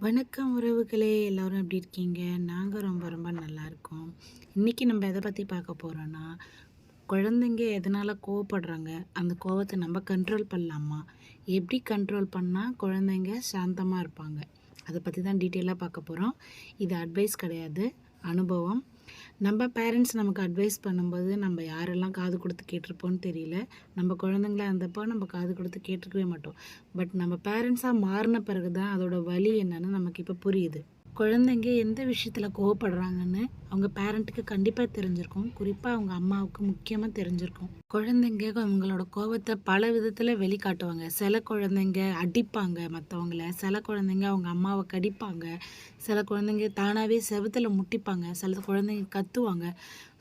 வணக்கம் உறவுகளே எல்லோரும் எப்படி இருக்கீங்க? நாங்கள் ரொம்ப ரொம்ப நல்லா இருக்கோம். இன்றைக்கி நம்ம எதை பற்றி பார்க்க போகிறோன்னா குழந்தைங்க எதனால் கோவப்படுறாங்க? அந்த கோவத்தை நம்ம கண்ட்ரோல் பண்ணலாமா? எப்படி கண்ட்ரோல் பண்ணால் குழந்தைங்க சாந்தமாக இருப்பாங்க? அதை பற்றி தான் டீட்டெயிலாக பார்க்க போகிறோம் இது அட்வைஸ் கிடையாது. அனுபவம். நம்ம பேரண்ட்ஸ் நமக்கு அட்வைஸ் பண்ணும்போது நம்ம யாரெல்லாம் காது கொடுத்து கேட்டிருப்போம்னு தெரியல. நம்ம குழந்தைங்களா இருந்தப்போ நம்ம காது கொடுத்து கேட்டுருக்கவே மாட்டோம். பட் நம்ம பேரண்ட்ஸாக மாறின பிறகு தான் அதோட வழி என்னன்னு நமக்கு இப்போ புரியுது. குழந்தைங்க எந்த விஷயத்தில் கோவப்படுறாங்கன்னு அவங்க பேரண்ட்டுக்கு கண்டிப்பாக தெரிஞ்சிருக்கும். குறிப்பாக அவங்க அம்மாவுக்கு முக்கியமாக தெரிஞ்சிருக்கும். குழந்தைங்க அவங்களோட கோவத்தை பல விதத்தில் வெளிக்காட்டுவாங்க. சில குழந்தைங்க அடிப்பாங்க மற்றவங்கள சில குழந்தைங்க அவங்க அம்மாவை கடிப்பாங்க. சில குழந்தைங்க தானாகவே செவத்தில் முட்டிப்பாங்க. சில குழந்தைங்க கத்துவாங்க.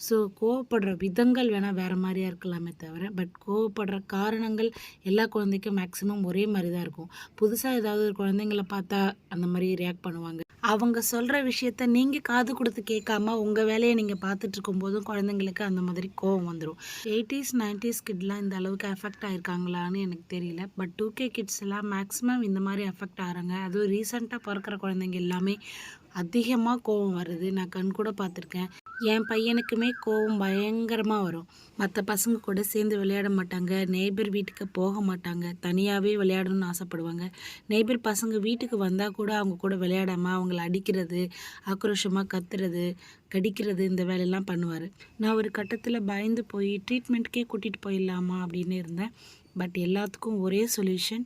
ஸோ கோவப்படுற விதங்கள் வேணால் வேறு மாதிரியாக இருக்கலாமே தவிர பட் கோவப்படுற காரணங்கள் எல்லா குழந்தைக்கும் மேக்ஸிமம் ஒரே மாதிரி தான் இருக்கும். புதுசாக ஏதாவது ஒரு குழந்தைங்கள பார்த்தா அந்த மாதிரி ரியாக்ட் பண்ணுவாங்க. அவங்க சொல்கிற விஷயத்த நீங்கள் காது கொடுத்து கேட்காம உங்கள் வேலையை நீங்கள் பார்த்துட்டு இருக்கும்போதும் குழந்தைங்களுக்கு அந்த மாதிரி கோவம் வந்துடும் எயிட்டிஸ் நைன்டிஸ் கிட்லாம் இந்த அளவுக்கு எஃபெக்ட் ஆயிருக்காங்களான்னு எனக்கு தெரியல. பட் டூ கே கிட்ஸ் எல்லாம் மேக்ஸிமம் இந்த மாதிரி எஃபெக்ட் ஆகிறாங்க. அதுவும் ரீசெண்டாக பிறக்கிற குழந்தைங்க எல்லாமே அதிகமாக கோவம் வருது. நான் கண் கூட பார்த்துருக்கேன். என் பையனுக்குமே கோவம் பயங்கரமாக வரும். மற்ற பசங்க கூட சேர்ந்து விளையாட மாட்டாங்க. நெய்பர் வீட்டுக்கு போக மாட்டாங்க. தனியாகவே விளையாடணும்னு ஆசைப்படுவாங்க. நெய்பர் பசங்க வீட்டுக்கு வந்தால் கூட அவங்க கூட விளையாடாமல் அவங்கள அடிக்கிறது ஆக்ரோஷமாக கத்துறது கடிக்கிறது இந்த வேலையெல்லாம் பண்ணுவார். நான் ஒரு கட்டத்தில் பயந்து போய் ட்ரீட்மெண்ட்டுக்கே கூட்டிகிட்டு போயிடலாமா அப்படின்னு இருந்தேன். பட் எல்லாத்துக்கும் ஒரே சொல்யூஷன்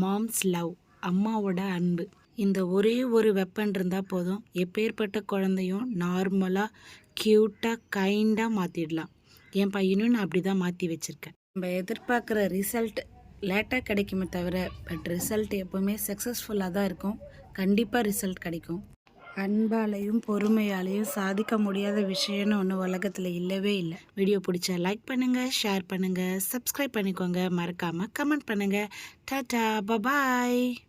மாம்ஸ் லவ் அம்மாவோட அன்பு. இந்த ஒரே ஒரு வெப்பன் இருந்தால் போதும். எப்பேற்பட்ட குழந்தையும் நார்மலாக க்யூட்டாக கைண்டாக மாற்றிடலாம் என் பையனும் நான் அப்படி தான் மாற்றி வச்சுருக்கேன். நம்ம எதிர்பார்க்குற ரிசல்ட் லேட்டாக கிடைக்குமே தவிர பட் ரிசல்ட் எப்போவுமே சக்ஸஸ்ஃபுல்லாக தான் இருக்கும். கண்டிப்பாக ரிசல்ட் கிடைக்கும். அன்பாலையும் பொறுமையாலையும் சாதிக்க முடியாத விஷயம்னு ஒன்று உலகத்தில் இல்லவே இல்லை. வீடியோ பிடிச்சா லைக் பண்ணுங்கள் ஷேர் பண்ணுங்கள் சப்ஸ்கிரைப் பண்ணிக்கோங்க. மறக்காமல் கமெண்ட் பண்ணுங்கள் டாட்டா பபாய்